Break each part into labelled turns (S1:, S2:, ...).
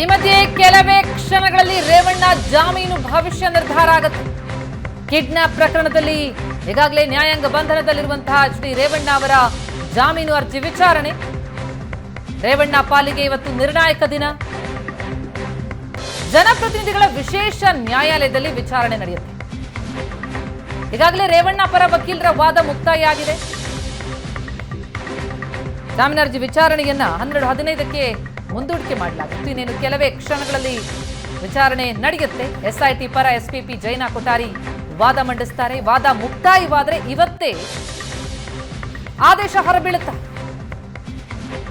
S1: ಈ ಮಧ್ಯೆ ಕೆಲವೇ ಕ್ಷಣಗಳಲ್ಲಿ ರೇವಣ್ಣ ಜಾಮೀನು ಭವಿಷ್ಯ ನಿರ್ಧಾರ ಆಗುತ್ತೆ. ಕಿಡ್ನಾಪ್ ಪ್ರಕರಣದಲ್ಲಿ ಈಗಾಗಲೇ ನ್ಯಾಯಾಂಗ ಬಂಧನದಲ್ಲಿರುವಂತಹ ಎಚ್ ಡಿ ರೇವಣ್ಣ ಅವರ ಜಾಮೀನು ಅರ್ಜಿ ವಿಚಾರಣೆ. ರೇವಣ್ಣ ಪಾಲಿಗೆ ಇವತ್ತು ನಿರ್ಣಾಯಕ ದಿನ. ಜನಪ್ರತಿನಿಧಿಗಳ ವಿಶೇಷ ನ್ಯಾಯಾಲಯದಲ್ಲಿ ವಿಚಾರಣೆ ನಡೆಯುತ್ತೆ. ಈಗಾಗಲೇ ರೇವಣ್ಣ ಪರ ವಕೀಲರ ವಾದ ಮುಕ್ತಾಯ ಆಗಿದೆ ಜಾಮೀನು ಅರ್ಜಿ ವಿಚಾರಣೆಯನ್ನ ಹನ್ನೆರಡು ಹದಿನೈದಕ್ಕೆ ಮುಂದೂಡಿಕೆ ಮಾಡಲಾಗಿತ್ತು. ಇನ್ನೇನು ಕೆಲವೇ ಕ್ಷಣಗಳಲ್ಲಿ ವಿಚಾರಣೆ ನಡೆಯುತ್ತೆ. ಎಸ್ಐಟಿ ಪರ ಎಸ್ಪಿಪಿ ಜೈನಾ ಕೊಠಾರಿ ವಾದ ಮಂಡಿಸ್ತಾರೆ. ವಾದ ಮುಕ್ತಾಯವಾದರೆ ಇವತ್ತೇ ಆದೇಶ ಹೊರಬೀಳುತ್ತಾ?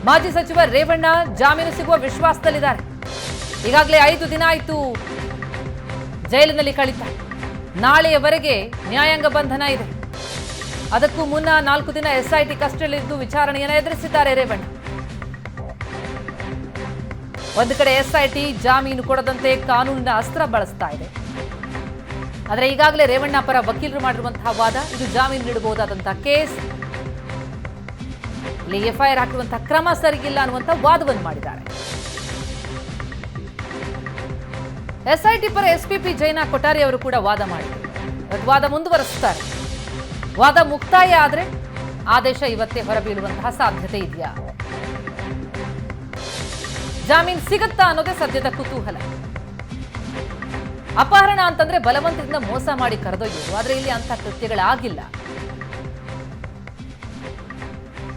S1: ಮಾಜಿ ಸಚಿವ ರೇವಣ್ಣ ಜಾಮೀನು ಸಿಗುವ ವಿಶ್ವಾಸದಲ್ಲಿದ್ದಾರೆ. ಈಗಾಗಲೇ ಐದು ದಿನ ಆಯಿತು ಜೈಲಿನಲ್ಲಿ ಕಳಿತ. ನಾಳೆಯವರೆಗೆ ನ್ಯಾಯಾಂಗ ಬಂಧನ ಇದೆ. ಅದಕ್ಕೂ ಮುನ್ನ ನಾಲ್ಕು ದಿನ ಎಸ್ಐಟಿ ಕಸ್ಟಡಿಯಲ್ಲಿದ್ದು ವಿಚಾರಣೆಯನ್ನು ಎದುರಿಸಿದ್ದಾರೆ ರೇವಣ್ಣ. ಒಂದು ಕಡೆ ಎಸ್ಐಟಿ ಜಾಮೀನು ಕೊಡದಂತೆ ಕಾನೂನಿನ ಅಸ್ತ್ರ ಬಳಸ್ತಾ ಇದೆ. ಆದರೆ ಈಗಾಗಲೇ ರೇವಣ್ಣ ಪರ ವಕೀಲರು ಮಾಡಿರುವಂತಹ ವಾದ, ಇದು ಜಾಮೀನು ನೀಡಬಹುದಾದಂತಹ ಕೇಸ್. ಇಲ್ಲಿ ಎಫ್ಐಆರ್ ಹಾಕಿರುವಂತಹ ಕ್ರಮ ಸರಿಗಿಲ್ಲ ಅನ್ನುವಂಥ ವಾದವನ್ನು ಮಾಡಿದ್ದಾರೆ. ಎಸ್ಐಟಿ ಪರ ಎಸ್ಪಿಪಿ ಜೈನಾ ಕೊಠಾರಿ ಅವರು ಕೂಡ ವಾದ ಮಾಡಿದ್ದಾರೆ ವಾದ ಮುಂದುವರೆಸ್ತಾರೆ. ವಾದ ಮುಕ್ತಾಯ ಆದರೆ ಆದೇಶ ಇವತ್ತೇ ಹೊರಬೀಳುವಂತಹ ಸಾಧ್ಯತೆ ಇದೆಯಾ? ಜಾಮೀನ್ ಸಿಗುತ್ತಾ ಅನ್ನೋದೇ ಸದ್ಯದ ಕುತೂಹಲ. ಅಪಹರಣ ಅಂತಂದ್ರೆ ಬಲವಂತದಿಂದ ಮೋಸ ಮಾಡಿ ಕರೆದೊಯ್ಯೋದು ಆದ್ರೆ ಇಲ್ಲಿ ಅಂತ ಕೃತ್ಯಗಳಾಗಿಲ್ಲ.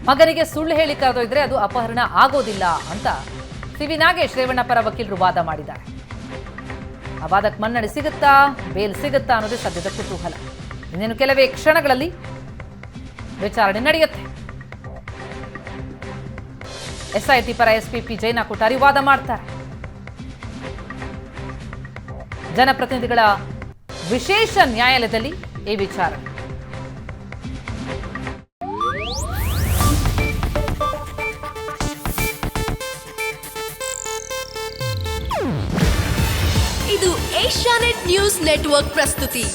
S1: ಮಗನಿಗೆ ಸುಳ್ಳು ಹೇಳಿ ಕರೆದೊಯ್ದ್ರೆ ಅದು ಅಪಹರಣ ಆಗೋದಿಲ್ಲ ಅಂತ ಸಿವಿ ನಾಗೇಶ್ ರೇವಣ್ಣ ಪರ ವಕೀಲರು ವಾದ ಮಾಡಿದ್ದಾರೆ. ಆ ವಾದಕ್ಕೆ ಮನ್ನಣೆ ಸಿಗುತ್ತಾ, ಬೇಲ್ ಸಿಗುತ್ತಾ ಅನ್ನೋದೇ ಸದ್ಯದ ಕುತೂಹಲ. ಇನ್ನೇನು ಕೆಲವೇ ಕ್ಷಣಗಳಲ್ಲಿ ವಿಚಾರಣೆ ನಡೆಯುತ್ತೆ. ಎಸ್ಐಟಿ ಪರ ಎಸ್ಪಿಪಿ ಜೈನಾ ಕೊಠಾರಿ ವಾದ ಮಾಡ್ತಾರೆ. ಜನಪ್ರತಿನಿಧಿಗಳ ವಿಶೇಷ ನ್ಯಾಯಾಲಯದಲ್ಲಿ ಈ ವಿಚಾರ.
S2: ಇದು ಏಷ್ಯಾನೆಟ್ ನ್ಯೂಸ್ ನೆಟ್ವರ್ಕ್ ಪ್ರಸ್ತುತಿ.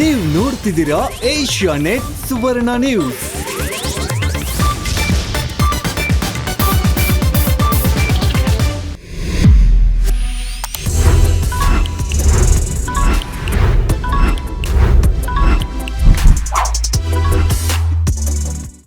S3: ನೀವು ನೋಡ್ತಿದ್ದೀರಾ ಏಷ್ಯಾ ನೆಟ್ ಸುವರ್ಣ ನ್ಯೂಸ್.